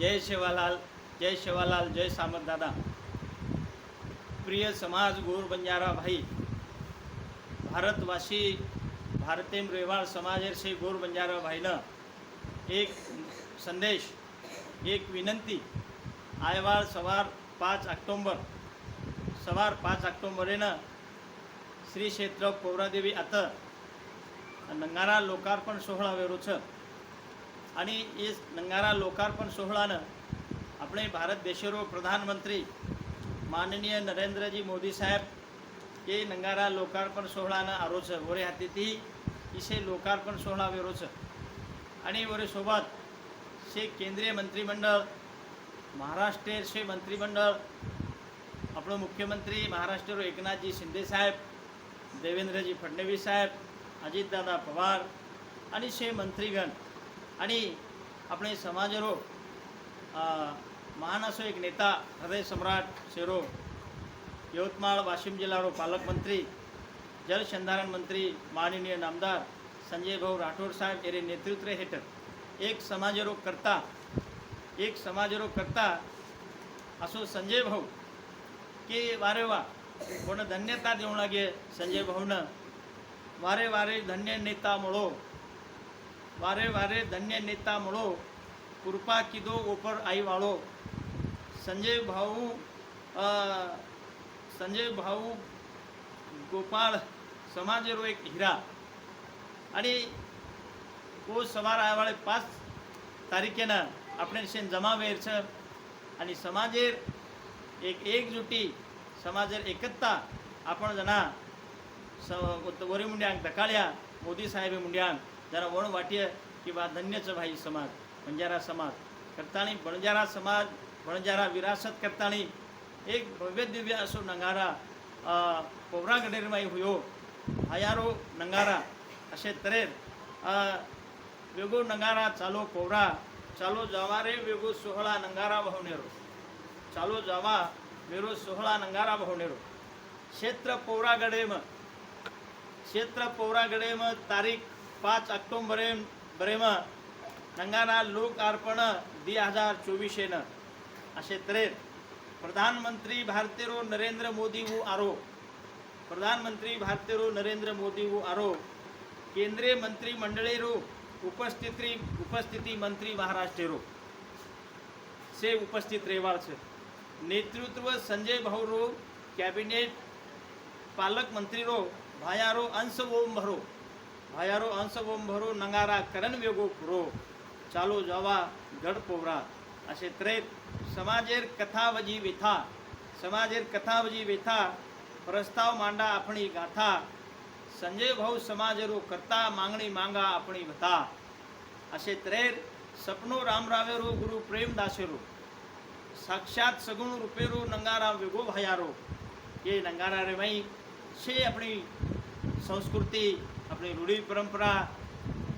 जय शेवालाल जय शेवालाल जय सामंत प्रिय समाज गोर बंजारा भाई भारतवासी भारतीय रेवाळ समाजाचे गोर बंजारा भाईनं एक संदेश एक विनंती. आयवाळ सवार पाच ऑक्टोंबर सवार पाच ऑक्टोंबरेनं श्री क्षेत्र पौरादेवी आता नंगारा लोकार्पण सोहळा वेरूचं आणि नंगारा लोकार्पण લોકાર્પણ आपले भारत ભારત प्रधानमंत्री माननीय नरेंद्रजी मोदी साहेब સાહેબ नंगारा लोकार्पण લોકાર્પણ आरोच वरे છે ઓરે इसे लोकार्पण सोहळा विरोच. आणि वरे सोबत शे केंद्रीय मंत्रिमंडळ महाराष्ट्र शे मंत्रिमंडळ आपलं मुख्यमंत्री महाराष्ट्र एकनाथजी शिंदे साहेब देवेंद्रजी फडणवीस साहेब अजितदादा पवार आणि शे मंत्रीगण आणि આપણે સમાજરો અ, મહાન असो एक नेता હૃદય સમ્રાટ શેરો यवतमाळ वाशिम जिल्हारो पालकमंत्री जलसंधारण मंत्री माननीय नामदार संजय भाऊ राठोड साहेब એરે નેતૃત્વ હેઠળ એક સમાજરો કરતા એક સમાજરો કરતા असो संजय भाऊ की वारे वा कोण धन्यता देऊ लागे संजय भाऊनं वारे वारे धन्य नेता મળો वारे वारे धन्य नेता म्हणो कृपा किदो ओपर आई वाळो. संजय भाऊ संजय भाऊ गोपाळ समाजरो एक हिरा. आणि को सवार आयवाळे पाच तारखेनं आपण शेन जमा वेरसर आणि समाजेर एक एकजुटी समाजेर एकत्ता आपण जणा स वरी मुंड्यांक धकाळ्या मोदी साहेब मुंड्यांक. जरा वण वाट्य किंवा धन्यचं भाई समाज बंजारा समाज. करताणी बणजारा समाज बणजारा विरासत करताणी एक भव्य दिव्य असो नंगारा पोवरा गडेरमाई हुयो. हयारो नंगारा असे तरेर अ, वेगो नंगारा चालो पोवरा चालो जावा रे वेगो सोहळा नंगारा भावनेरो चालो जावा वेरो सोहळा नंगारा भावनेरो क्षेत्र पोवरा गडेम क्षेत्र पोवरा गडेम तारीख પાંચ ઓક્ટોબરે બરેમાં ગંગાના લોકાર્પણ બે હજાર ચોવીસેના. આ ક્ષેત્રે પ્રધાનમંત્રી ભારતીયરો નરેન્દ્ર મોદીવું આરો. પ્રધાનમંત્રી ભારતીયરો નરેન્દ્ર મોદીવું આરો. કેન્દ્રીય મંત્રી મંડળેરો ઉપસ્થિતિ ઉપસ્થિતિ મંત્રી મહારાષ્ટ્રેરો. સે ઉપસ્થિત રહેવા છે. નેતૃત્વ સંજય ભાવરો કેબિનેટ પાલક મંત્રીરો, ભાયારો અંશ ઓમ ભરો હયારો અંશવંભરો નંગારા કરણવ્યોગો ક્રો ચાલો જવા ગઢપોરા આ ત્રેત, સમાજેર કથા કથાવજી વિથા. સમાજેર કથા કથાવજી વિથા, પ્રસ્તાવ માંડા આપણી ગાથા. સંજય ભવ સમાજરો કરતા માંગણી માંગા આપણી વધા આ ત્રેર, સપનો રામ રાવેરો, ગુરુ પ્રેમ પ્રેમદાસેરો સાક્ષાત સગુણ રૂપેરો, નંગારા વેગો ભયારો એ નંગારા રે ભાઈ છે આપણી સંસ્કૃતિ. अपनी रूढी परंपरा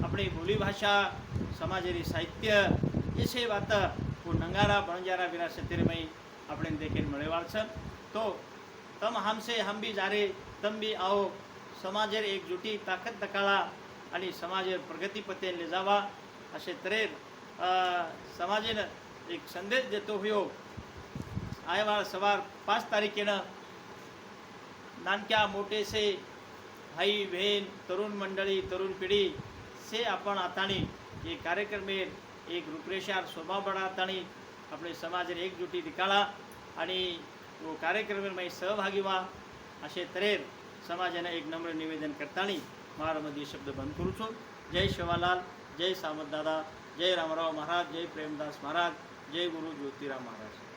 આપણી બોલી ભાષા સમાજેરી સાહિત્ય એ છે વાત હું નંગારા બણજારા વિરાસતીરમય આપણે દેખીને મળેવાળ છે તો તમ હામસે હમ બી જારે તમ બી આવો સમાજેર एकजुटी ताकद दकाळा आणि समाजेर प्रगती पते ले जावा असे तरेर अ, समाजेनं एक संदेश देतो होयो आयवाळ सवार पाच तारखेनं नानक्या मोठेसे भाई बहन तरुण मंडळी तरुण पिढी से आपण आताणी हे कार्यक्रमेर एक रूपरेषार स्वभाव बडा आपले समाजेर एकजुटी निकाळा आणि तो कार्यक्रमेर सहभागी व्हा. असे तरेर समाजानं एक नम्र निवेदन करताणी महारामध्ये शब्द बंद करूचो जय शिवालाल जय सामंतदादा जय रामराव महाराज जय प्रेमदास महाराज जय गुरु ज्योतिराम महाराज.